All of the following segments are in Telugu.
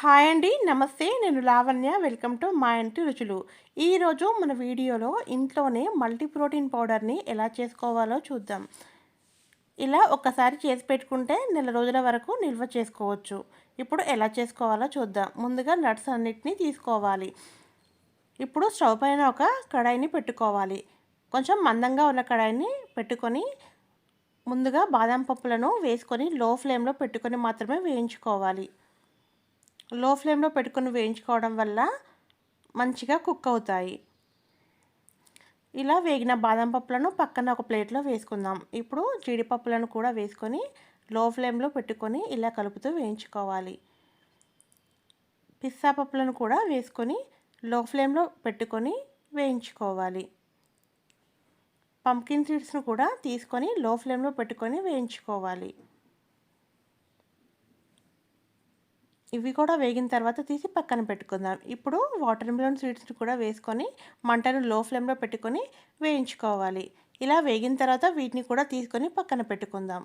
హాయ్ అండి నమస్తే. నేను లావణ్య. వెల్కమ్ టు మా ఇంటి రుచులు. ఈరోజు మన వీడియోలో ఇంట్లోనే మల్టీ ప్రోటీన్ పౌడర్ని ఎలా చేసుకోవాలో చూద్దాం. ఇలా ఒక్కసారి చేసి పెట్టుకుంటే నెల రోజుల వరకు నిల్వ చేసుకోవచ్చు. ఇప్పుడు ఎలా చేసుకోవాలో చూద్దాం. ముందుగా నట్స్ అన్నిటినీ తీసుకోవాలి. ఇప్పుడు స్టవ్ పైన ఒక కడాయిని పెట్టుకోవాలి. కొంచెం మందంగా ఉన్న కడాయిని పెట్టుకొని ముందుగా బాదం పప్పులను వేసుకొని లో ఫ్లేమ్లో పెట్టుకొని మాత్రమే వేయించుకోవాలి. లో ఫ్లేమ్లో పెట్టుకొని వేయించుకోవడం వల్ల మంచిగా కుక్ అవుతాయి. ఇలా వేగిన బాదం పప్పులను పక్కన ఒక ప్లేట్లో వేసుకుందాం. ఇప్పుడు జీడిపప్పులను కూడా వేసుకొని లో ఫ్లేమ్లో పెట్టుకొని ఇలా కలుపుతూ వేయించుకోవాలి. పిస్తా పప్పులను కూడా వేసుకొని లో ఫ్లేమ్లో పెట్టుకొని వేయించుకోవాలి. పంకిన్ సీడ్స్ను కూడా తీసుకొని లో ఫ్లేమ్లో పెట్టుకొని వేయించుకోవాలి. ఇవి కూడా వేగిన తర్వాత తీసి పక్కన పెట్టుకుందాం. ఇప్పుడు వాటర్ మిలన్ స్వీట్స్ని కూడా వేసుకొని మంటను లో ఫ్లేమ్లో పెట్టుకొని వేయించుకోవాలి. ఇలా వేగిన తర్వాత వీటిని కూడా తీసుకొని పక్కన పెట్టుకుందాం.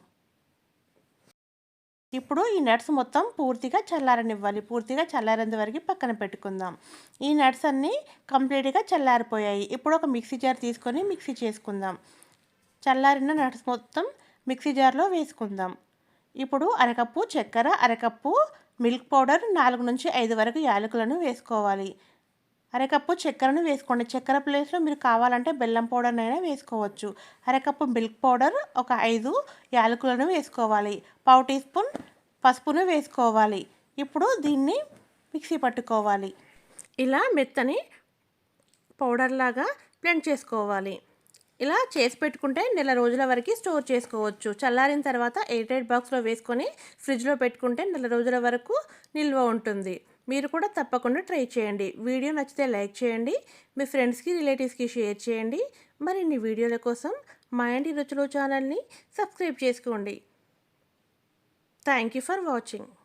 ఇప్పుడు ఈ నట్స్ మొత్తం పూర్తిగా చల్లారనివ్వాలి. పూర్తిగా చల్లారేంత వరకు పక్కన పెట్టుకుందాం. ఈ నట్స్ అన్నీ కంప్లీట్గా చల్లారిపోయాయి. ఇప్పుడు ఒక మిక్సీ జార్ తీసుకొని మిక్సీ చేసుకుందాం. చల్లారిన నట్స్ మొత్తం మిక్సీ జార్లో వేసుకుందాం. ఇప్పుడు అరకప్పు చక్కెర అరకప్పు మిల్క్ పౌడర్ నాలుగు నుంచి ఐదు వరకు యాలకులను వేసుకోవాలి. అరకప్పు చక్కెరను వేసుకోండి. చక్కెర ప్లేస్లో మీరు కావాలంటే బెల్లం పౌడర్నైనా వేసుకోవచ్చు. అరకప్పు మిల్క్ పౌడర్ ఒక ఐదు యాలకులను వేసుకోవాలి. పావు టీ స్పూన్ పసుపును వేసుకోవాలి. ఇప్పుడు దీన్ని మిక్సీ పట్టుకోవాలి. ఇలా మెత్తని పౌడర్ లాగా బ్లెండ్ చేసుకోవాలి. ఇలా చేసి పెట్టుకుంటే నెల రోజుల వరకు స్టోర్ చేసుకోవచ్చు. చల్లారిన తర్వాత ఎయిట్ బాక్స్లో వేసుకొని ఫ్రిడ్జ్లో పెట్టుకుంటే నెల రోజుల వరకు నిల్వ ఉంటుంది. మీరు కూడా తప్పకుండా ట్రై చేయండి. వీడియో నచ్చితే లైక్ చేయండి. మీ ఫ్రెండ్స్కి రిలేటివ్స్కి షేర్ చేయండి. మరిన్ని వీడియోల కోసం మా ఇంటి రుచులు ఛానల్ని సబ్స్క్రైబ్ చేసుకోండి. Thank you for watching.